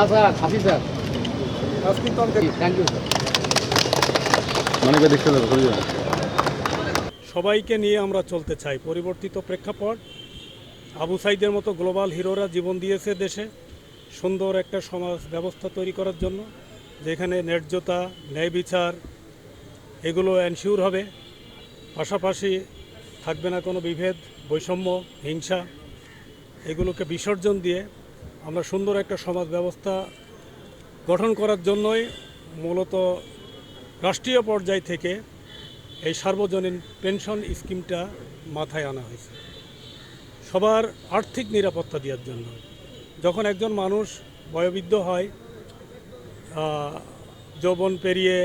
না স্যার হাসি sir. Thank you sir সবাইকে নিয়ে আমরা চলতে চাই। পরিবর্তিত প্রেক্ষাপট আবু সাইদের মতো গ্লোবাল হিরোরা জীবন দিয়েছে দেশে সুন্দর একটা সমাজ ব্যবস্থা তৈরি করার জন্য যেখানে ন্যায্যতা ন্যায় বিচার এগুলো এনশিওর হবে। পাশাপাশি থাকবে না কোনো বিভেদ বৈষম্য হিংসা এগুলোকে বিসর্জন দিয়ে আমরা সুন্দর একটা সমাজ ব্যবস্থা গঠন করার জন্যই মূলত রাষ্ট্রীয় পর্যায় থেকে এই সার্বজনীন পেনশন স্কিমটা মাথায় আনা হয়েছে। সবার আর্থিক নিরাপত্তা দেওয়ার জন্য। যখন একজন মানুষ বয়োবৃদ্ধ হয় যৌবন পেরিয়ে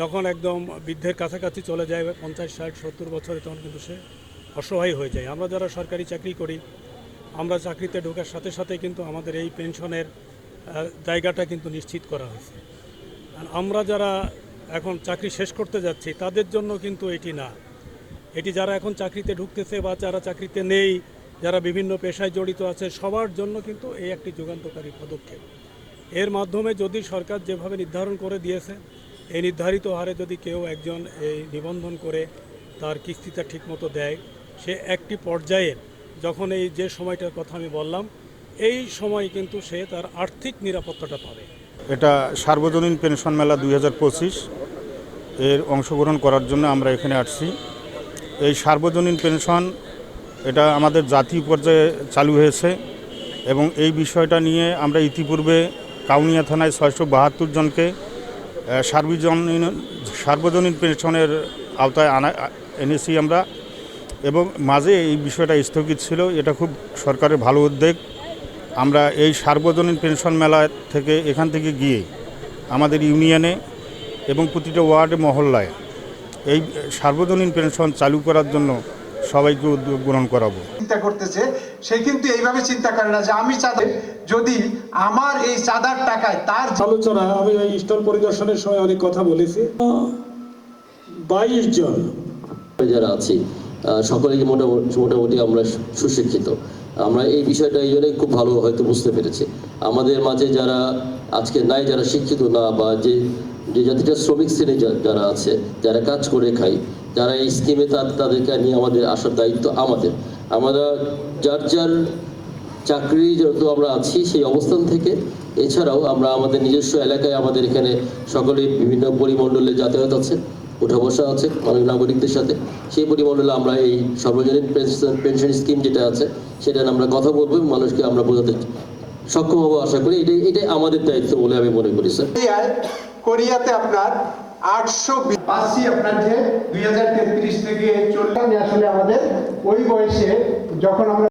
যখন একদম বৃদ্ধের কাছাকাছি চলে যায়, পঞ্চাশ, ষাট, সত্তর বছরে, তখন কিন্তু সে অসহায় হয়ে যায়। আমরা যারা সরকারি চাকরি করি আমরা চাকরিতে ঢোকার সাথে সাথে কিন্তু আমাদের এই পেনশনের জায়গাটা কিন্তু নিশ্চিত করা হয়েছে। আমরা যারা এখন চাকরি শেষ করতে যাচ্ছি, তাদের জন্য কিন্তু এটি না। এটি যারা এখন চাকরিতে ঢুকতেছে বা যারা চাকরিতে নেই, যারা বিভিন্ন পেশায় জড়িত আছে, সবার জন্য কিন্তু এই একটি যুগান্তকারী পদক্ষেপ। এর মাধ্যমে যদি সরকার যেভাবে নির্ধারণ করে দিয়েছে, এই নির্ধারিত হারে যদি কেউ একজন এই নিবন্ধন করে তার কিস্তিটা ঠিকমতো দেয়, সে একটি পর্যায়ে যখন এই যে সময়টার কথা আমি বললাম, এই সময় কিন্তু সে তার আর্থিক নিরাপত্তাটা পাবে। এটা সার্বজনীন পেনশন মেলা দুই হাজার পঁচিশ। এর অংশগ্রহণ করার জন্য আমরা এখানে আসছি। এই সার্বজনীন পেনশন এটা আমাদের জাতীয় পর্যায়ে চালু হয়েছে এবং এই বিষয়টা নিয়ে আমরা ইতিপূর্বে কাউনিয়া থানায় ছয়শো বাহাত্তর জনকে সার্বজনীন সার্বজনীন পেনশনের আওতায় আনা এনেছি আমরা। এবং মাঝে এই বিষয়টা স্থগিত ছিল এটা খুব সরকারের ভালো উদ্যোগ। আমরা এই সার্বজনীন পেনশন মেলা থেকে এখান থেকে গিয়ে আমাদের ইউনিয়নে এবং প্রতিটা ওয়ার্ডে মহল্লায় এই সার্বজনীন পেনশন চালু করার জন্য সবাইকে উদ্যোগ গ্রহণ করাবো। চিন্তা করতেছে সে কিন্তু এইভাবে চিন্তা করে না যে আমি চাঁদা যদি আমার এই চাঁদার টাকায় তার আলোচনা আমি ওই স্টল পরিদর্শনের সময় অনেক কথা বলেছি। বাইশ জন যারা আছি সকলেই মোটামুটি মোটামুটি আমরা সুশিক্ষিত। আমরা এই বিষয়টা এই জন্যই খুব ভালো হয়তো বুঝতে পেরেছি। আমাদের মাঝে যারা আজকে নাই, যারা শিক্ষিত না, বা যে যে জাতিটা শ্রমিক শ্রেণি যারা আছে, যারা কাজ করে খাই যারা এই স্কিমে তাদেরকে নিয়ে আমাদের আসার দায়িত্ব আমাদের। আমরা যার যার চাকরি যত আমরা আছি, সেই অবস্থান থেকে এছাড়াও আমরা আমাদের নিজস্ব এলাকায় আমাদের এখানে সকলেই বিভিন্ন পরিমণ্ডলে যাতায়াত আছে। উঠা বসা আছে মানবিক নাগরিকদের সাথে। সেই পরিমণ্ডলে আমরা এই সর্বজনীন পেনশন স্কিম যেটা আছে সেটা আমরা কথা বলব মানুষকে আমরা বোঝাতে সক্ষম হব আশা করি। এটাই এটাই আমাদের দায়িত্ব বলে আমি মনে করি স্যার। কোরিয়াতে আপনার আটশো পাচ্ছি আপনার যে দুই হাজার তেত্রিশ থেকে চললাম আসলে আমাদের ওই বয়সে যখন আমরা